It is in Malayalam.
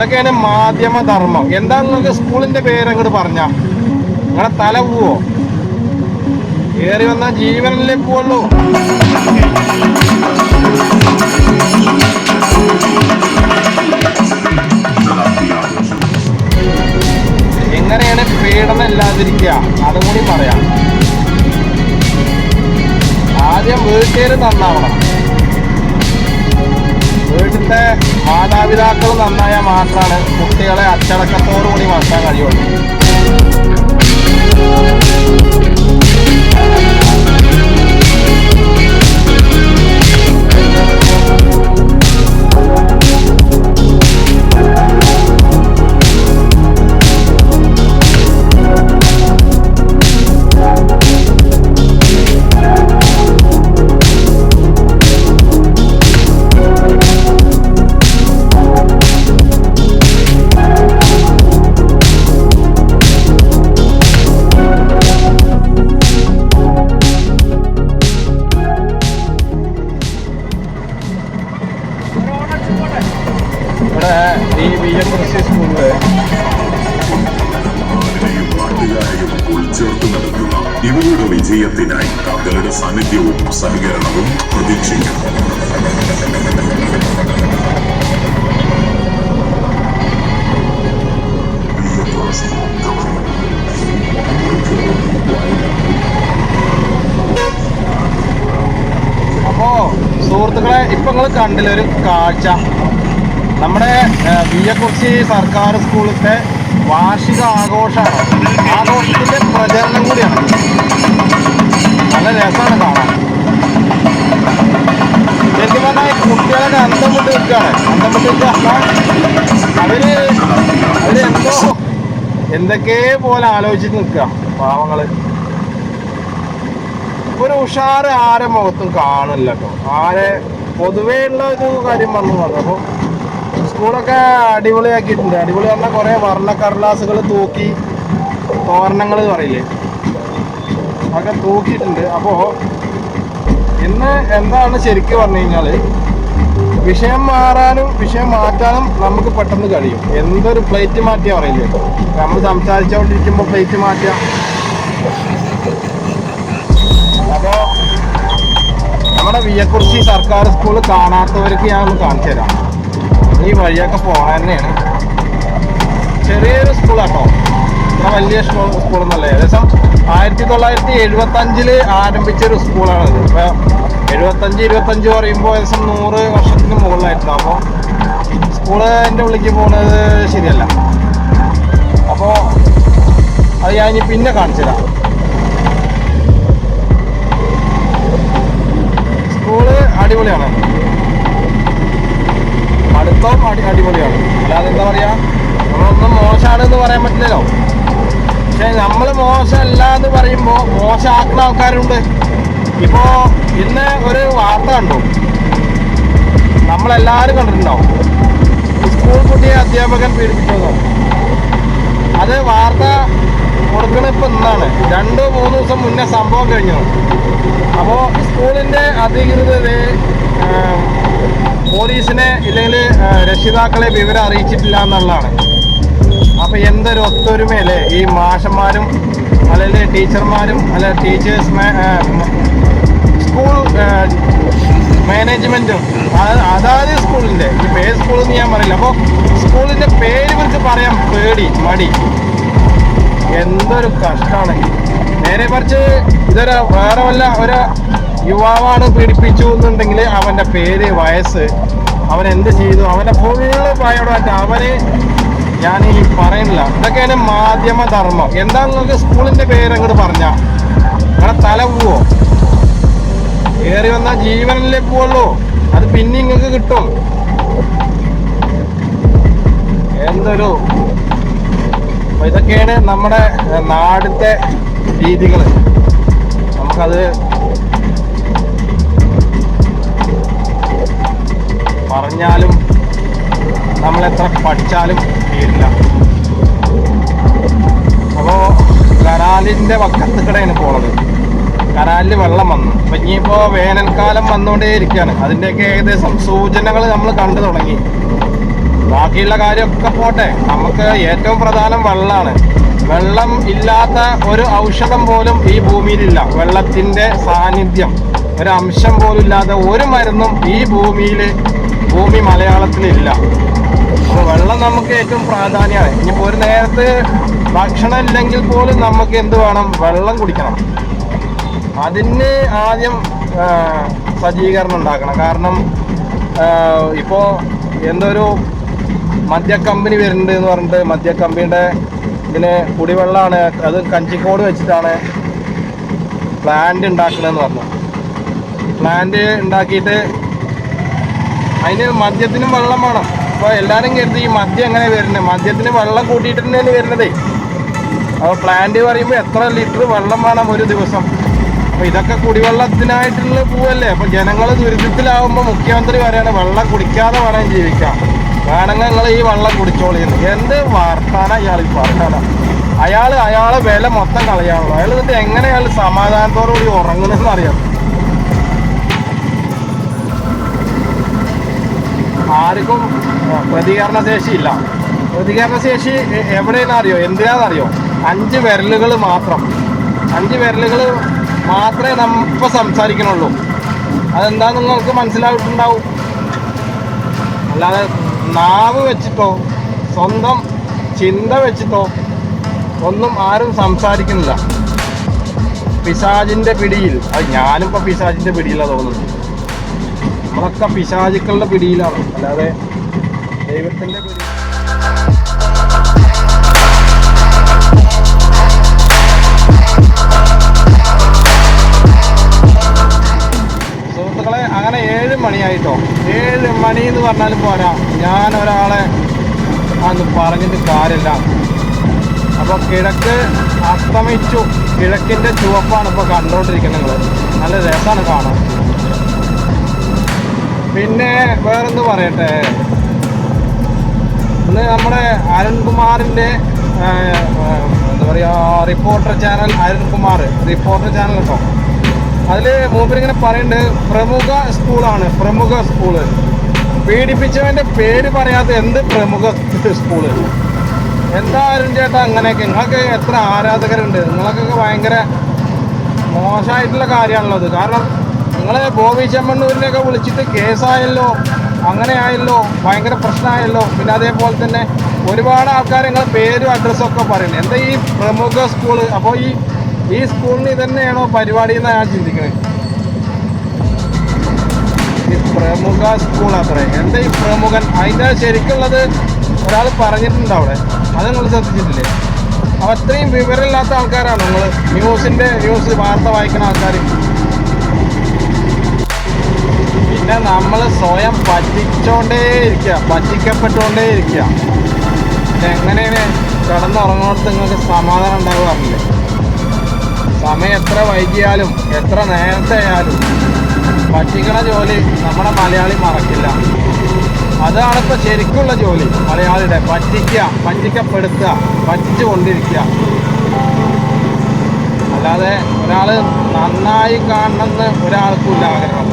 ഇതൊക്കെയാണ് മാധ്യമ ധർമ്മം എന്താ നിങ്ങൾക്ക് സ്കൂളിന്റെ പേര് അങ്ങോട്ട് പറഞ്ഞ? നിങ്ങളെ തല പോവോ കയറി വന്ന ജീവനല്ലേ പോവുള്ളൂ എങ്ങനെയാണ് പീഡനം ഇല്ലാതിരിക്കുക? അതും കൂടി പറയാം. ആദ്യം വീട്ടുകാർ നന്നാവണം. വീട്ടിലത്തെ മാതാപിതാക്കൾ നന്നായാൽ മാത്രമാണ് കുട്ടികളെ അച്ചടക്കത്തോടു കൂടി കഴിയുള്ളൂ. വിജയത്തിനായി സാന്നിധ്യവും സഹകരണവും പ്രതീക്ഷിക്കുന്നു സുഹൃത്തുക്കളെ ഇപ്പൊ നിങ്ങൾ കണ്ടില്ല ഒരു കാഴ്ച. നമ്മുടെ വി എ കൊച്ചി സർക്കാർ സ്കൂളിലത്തെ വാർഷിക ആഘോഷമാണ് ആഘോഷത്തിന്റെ പ്രചരണം കൂടിയാണ്. നല്ല രസമാണ് കാണാൻ. ശരിക്കും പറഞ്ഞാൽ കുട്ടികളുടെ അന്തം വിട്ട് നിൽക്കുകയാണ്. അന്തം വിട്ട് നിൽക്കുക. അവർ അവർ എന്തോ എന്തൊക്കെ പോലെ ആലോചിച്ച് നിൽക്കുക. പാവങ്ങൾ. ഒരു ഉഷാറ് ആരെ മുഖത്തും കാണില്ല കേട്ടോ ആരെ പൊതുവേ ഉള്ള ഒരു കാര്യം പറഞ്ഞു പറഞ്ഞു. അപ്പോൾ സ്കൂളൊക്കെ അടിപൊളിയാക്കിയിട്ടുണ്ട്. അടിപൊളി പറഞ്ഞാൽ കുറേ വർണ കടലാസുകൾ തൂക്കി തോരണങ്ങൾ പറയില്ലേ? അതൊക്കെ തൂക്കിയിട്ടുണ്ട്. അപ്പോൾ ഇന്ന് എന്താണ് ശരിക്കും പറഞ്ഞു കഴിഞ്ഞാൽ വിഷയം മാറാനും വിഷയം മാറ്റാനും നമുക്ക് പെട്ടെന്ന് കഴിയും. എന്തൊരു പ്ലേറ്റ് മാറ്റിയാ പറയില്ലേ നമ്മൾ സംസാരിച്ചുകൊണ്ടിരിക്കുമ്പോൾ പ്ലേറ്റ് മാറ്റാം അപ്പോ നമ്മുടെ വിയക്കുറിശി സർക്കാർ സ്കൂൾ കാണാത്തവർക്ക് ഞാൻ ഒന്ന് കാണിച്ചു തരാം. ഈ വഴിയൊക്കെ പോകാൻ തന്നെയാണ്. ചെറിയൊരു സ്കൂളാട്ടോ വലിയ സ്കൂൾ സ്കൂളൊന്നല്ല ഏകദേശം ആയിരത്തി തൊള്ളായിരത്തി എഴുപത്തി അഞ്ചിൽ ആരംഭിച്ച ഒരു സ്കൂളാണ് ഇപ്പൊ എഴുപത്തഞ്ച് ഇരുപത്തഞ്ച് പറയുമ്പോൾ ഏകദേശം നൂറ് വർഷത്തിന് മുകളിലായിരുന്നു അപ്പോൾ സ്കൂളിന്റെ ഉള്ളിലേക്ക് പോണത് ശരിയല്ല. അപ്പോൾ അത് ഞാൻ ഇനി പിന്നെ കാണിച്ചു സ്കൂൾ അടിപൊളിയാണ്. അടുത്തോ അടി അടിപൊളിയാണ്. അല്ലാതെ എന്താ പറയാ? നമ്മളൊന്നും മോശമാണ് എന്ന് പറയാൻ പറ്റില്ലല്ലോ. മോശമല്ല എന്ന് പറയുമ്പോൾ മോശമാക്കുന്ന ആൾക്കാരുണ്ട്. ഇപ്പോൾ ഇന്ന് ഒരു വാർത്ത കണ്ടു. നമ്മളെല്ലാവരും കണ്ടിട്ടുണ്ടാവും. സ്കൂൾ കുട്ടിയെ അധ്യാപകൻ പീഡിപ്പിച്ചതോ? അത് വാർത്ത കൊടുക്കണ ഇപ്പം ഇന്നാണ്. രണ്ട് മൂന്ന് ദിവസം മുന്നേ സംഭവം കഴിഞ്ഞു. അപ്പോൾ സ്കൂളിന്റെ അധികൃതർ പോലീസിനെ ഇല്ലെങ്കിൽ രക്ഷിതാക്കളെ വിവരം അറിയിച്ചിട്ടില്ല എന്നുള്ളതാണ്. അപ്പോൾ എന്തൊരു ഒത്തൊരുമയല്ലേ? ഈ മാഷന്മാരും അല്ലെങ്കിൽ ടീച്ചർമാരും അല്ല ടീച്ചേഴ്സ് സ്കൂൾ മാനേജ്മെന്റും അതാത് സ്കൂളിന്റെ ഈ സ്കൂൾ എന്ന് ഞാൻ പറയില്ല. അപ്പോൾ സ്കൂളിന്റെ പേര് ഇവർക്ക് പറയാം പേടി മടി. എന്തൊരു കഷ്ടമാണ് നേരെ മറിച്ച് ഇതൊരു വേറെ വല്ല ഒരു യുവാവാണ് പീഡിപ്പിച്ചു എന്നുണ്ടെങ്കിൽ അവന്റെ പേര് വയസ്സ് അവൻ എന്ത് ചെയ്തു? അവന്റെ ഫുള്ള് ബയോഡാറ്റ അവന് ഞാൻ ഈ പറയുന്നില്ല ഇതൊക്കെയാണ് മാധ്യമ ധർമ്മം. എന്താ നിങ്ങൾക്ക് സ്കൂളിന്റെ പേര് അങ്ങോട്ട് പറഞ്ഞ? നിങ്ങളെ തല പോവോ? കയറി വന്ന ജീവനല്ലേ പോവുള്ളൂ. അത് പിന്നെ നിങ്ങൾക്ക് കിട്ടും. എന്തൊരു ഇതൊക്കെയാണ് നമ്മുടെ നാടിന്റെ രീതികൾ നമുക്കത് പറഞ്ഞാലും നമ്മൾ എത്ര പഠിച്ചാലും തീരില്ല അപ്പോൾ കനാലിന്റെ വക്കത്ത് കടയാണ് പോണത്. കനാലിൽ വെള്ളം വന്നു. അപ്പൊ ഇനിയിപ്പോ വേനൽക്കാലം വന്നുകൊണ്ടേ ഇരിക്കുകയാണ് അതിന്റെയൊക്കെ ഏകദേശം സൂചനകൾ നമ്മൾ കണ്ടു തുടങ്ങി. ബാക്കിയുള്ള കാര്യമൊക്കെ പോട്ടെ. നമുക്ക് ഏറ്റവും പ്രധാനം വെള്ളമാണ് വെള്ളം ഇല്ലാത്ത ഒരു ഔഷധം പോലും ഈ ഭൂമിയിലില്ല. വെള്ളത്തിന്റെ സാന്നിധ്യം. ഒരു അംശം പോലും ഇല്ലാത്ത ഒരു മരുന്നും ഈ ഭൂമിയിൽ ഭൂമി മലയാളത്തിലില്ല. നമുക്ക് ഏറ്റവും പ്രാധാന്യമാണ്. ഇനിയിപ്പോൾ ഒരു നേരത്തെ ഭക്ഷണം ഇല്ലെങ്കിൽ പോലും നമുക്ക് എന്ത് വേണം? വെള്ളം കുടിക്കണം. അതിന് ആദ്യം സജ്ജീകരണം ഉണ്ടാക്കണം. കാരണം ഇപ്പോൾ എന്തൊരു മദ്യ കമ്പനി വരുന്നുണ്ട് എന്ന് പറഞ്ഞിട്ട് മദ്യ കമ്പനിയുടെ ഇതിന് കുടിവെള്ളമാണ് അത് കഞ്ചിക്കോട് വെച്ചിട്ടാണ് പ്ലാന്റ് ഉണ്ടാക്കണമെന്ന് പറഞ്ഞു. പ്ലാന്റ് ഉണ്ടാക്കിയിട്ട് അതിന് മദ്യത്തിനും വെള്ളം വേണം. അപ്പോൾ എല്ലാവരും കരുതി ഈ മദ്യം എങ്ങനെ വരുന്നത് മദ്യത്തിന് വെള്ളം കൂട്ടിയിട്ട് തന്നെയാണ് വരുന്നതേ. അപ്പോൾ പ്ലാന്റ് പറയുമ്പോൾ എത്ര ലിറ്റർ വെള്ളം വേണം ഒരു ദിവസം? അപ്പോൾ ഇതൊക്കെ കുടിവെള്ളത്തിനായിട്ടുള്ള പൂവല്ലേ? അപ്പോൾ ജനങ്ങൾ ദുരിതത്തിലാവുമ്പോൾ മുഖ്യമന്ത്രി പറയാണ് വെള്ളം കുടിക്കാതെ വേണം ജീവിക്കാം വേണമെങ്കിൽ നിങ്ങൾ ഈ വെള്ളം കുടിച്ചോളിയെന്ന് എന്ത് വാർത്താന ഇയാൾ വാർത്താന അയാൾ അയാളെ വില മൊത്തം കളയാണല്ലോ അയാൾ എന്നിട്ട് എങ്ങനെ അയാൾ സമാധാനത്തോടു കൂടി ഉറങ്ങണമെന്ന് അറിയാം. ആർക്കും പ്രതികരണ ശേഷി എവിടെയെന്ന് അറിയോ? എന്തിനാണെന്നറിയോ അഞ്ച് വിരലുകൾ മാത്രം. അഞ്ച് വിരലുകൾ മാത്രമേ നമ്മൾ നമ്മ സംസാരിക്കണുള്ളൂ. അതെന്താ നിങ്ങൾക്ക് മനസ്സിലായിട്ടുണ്ടാവും? അല്ലാതെ നാവ് വെച്ചിട്ടോ സ്വന്തം ചിന്ത വെച്ചിട്ടോ ഒന്നും ആരും സംസാരിക്കുന്നില്ല. പിശാജിന്റെ പിടിയിൽ. അത് ഞാനിപ്പോ പിശാജിന്റെ പിടിയിലാണ് തോന്നുന്നത്. നമ്മളൊക്കെ പിശാചുക്കളുടെ പിടിയിലാണ്. അല്ലാതെ ദൈവത്തിന്റെ പിടി സുഹൃത്തുക്കളെ അങ്ങനെ ഏഴ് മണിയായിട്ടോ? ഏഴ് മണി എന്ന് പറഞ്ഞാൽ പോരാ. ഞാൻ ഒരാളെ അന്ന് പറഞ്ഞിട്ട് കാര്യമില്ല. അപ്പോൾ കിഴക്ക് അസ്തമിച്ചു. കിഴക്കിന്റെ ചുവപ്പാണ് ഇപ്പോൾ കണ്ടുകൊണ്ടിരിക്കുന്നത് നിങ്ങൾ നല്ല രസമാണ് കാണാൻ. പിന്നെ വേറെന്ത് പറയട്ടെ. ഇന്ന് നമ്മുടെ അരുൺകുമാറിന്റെ എന്താ പറയുക reporter channel Arunkumar reporter channel കേട്ടോ അതിൽ മൂപ്പരിങ്ങനെ പറയുന്നുണ്ട് പ്രമുഖ സ്കൂളാണ് പ്രമുഖ സ്കൂൾ. പീഡിപ്പിച്ചവന്റെ പേര് പറയാത്ത എന്ത് പ്രമുഖ സ്കൂൾ? എന്താ അരുൺ ചേട്ടാ അങ്ങനെയൊക്കെ? നിങ്ങൾക്ക് എത്ര ആരാധകരുണ്ട്? നിങ്ങൾക്കൊക്കെ ഭയങ്കര മോശമായിട്ടുള്ള കാര്യമാണല്ലോ അത്. കാരണം നിങ്ങളെ ബോബി ചെമ്മണ്ണൂരിനെയൊക്കെ വിളിച്ചിട്ട് കേസായല്ലോ അങ്ങനെ ആയല്ലോ ഭയങ്കര പ്രശ്നമായല്ലോ. പിന്നെ അതേപോലെ തന്നെ ഒരുപാട് ആൾക്കാർ നിങ്ങളെ പേരും അഡ്രസ്സും ഒക്കെ പറയുന്നത് എന്താ ഈ പ്രമുഖ സ്കൂൾ അപ്പോൾ ഈ ഈ സ്കൂളിന് തന്നെയാണോ പരിപാടി എന്നാണ് ഞാൻ ചിന്തിക്കുന്നത് ഈ പ്രമുഖ സ്കൂൾ അത്രേ. എന്താ ഈ പ്രമുഖൻ? അതിന്റെ ശരിക്കുള്ളത് ഒരാൾ പറഞ്ഞിട്ടുണ്ട് അവിടെ. അത് നിങ്ങൾ ശ്രദ്ധിച്ചിട്ടില്ലേ? അപ്പോൾ അത്രയും വിവരമില്ലാത്ത ആൾക്കാരാണ് നിങ്ങൾ ന്യൂസിന്റെ ന്യൂസ് വാർത്ത വായിക്കുന്ന ആൾക്കാർ പിന്നെ നമ്മൾ സ്വയം പറ്റിച്ചോണ്ടേ ഇരിക്കുക പറ്റിക്കപ്പെട്ടുകൊണ്ടേ ഇരിക്കുക എങ്ങനെയാണ് കിടന്നുറങ്ങുന്നിടത്ത് നിങ്ങൾക്ക് സമാധാനം ഉണ്ടാകാറില്ലേ സമയം എത്ര വൈകിയാലും എത്ര നേരത്തെ ആയാലും പറ്റിക്കണ ജോലി നമ്മുടെ മലയാളി മറക്കില്ല. അതാണ് ഇപ്പോൾ ശരിക്കുള്ള ജോലി മലയാളിയുടെ പറ്റിക്കുക പറ്റിക്കപ്പെടുത്തുക പറ്റിച്ചു കൊണ്ടിരിക്കുക അല്ലാതെ ഒരാൾ നന്നായി കാണണമെന്ന് ഒരാൾക്കും ഇല്ല ആഗ്രഹം.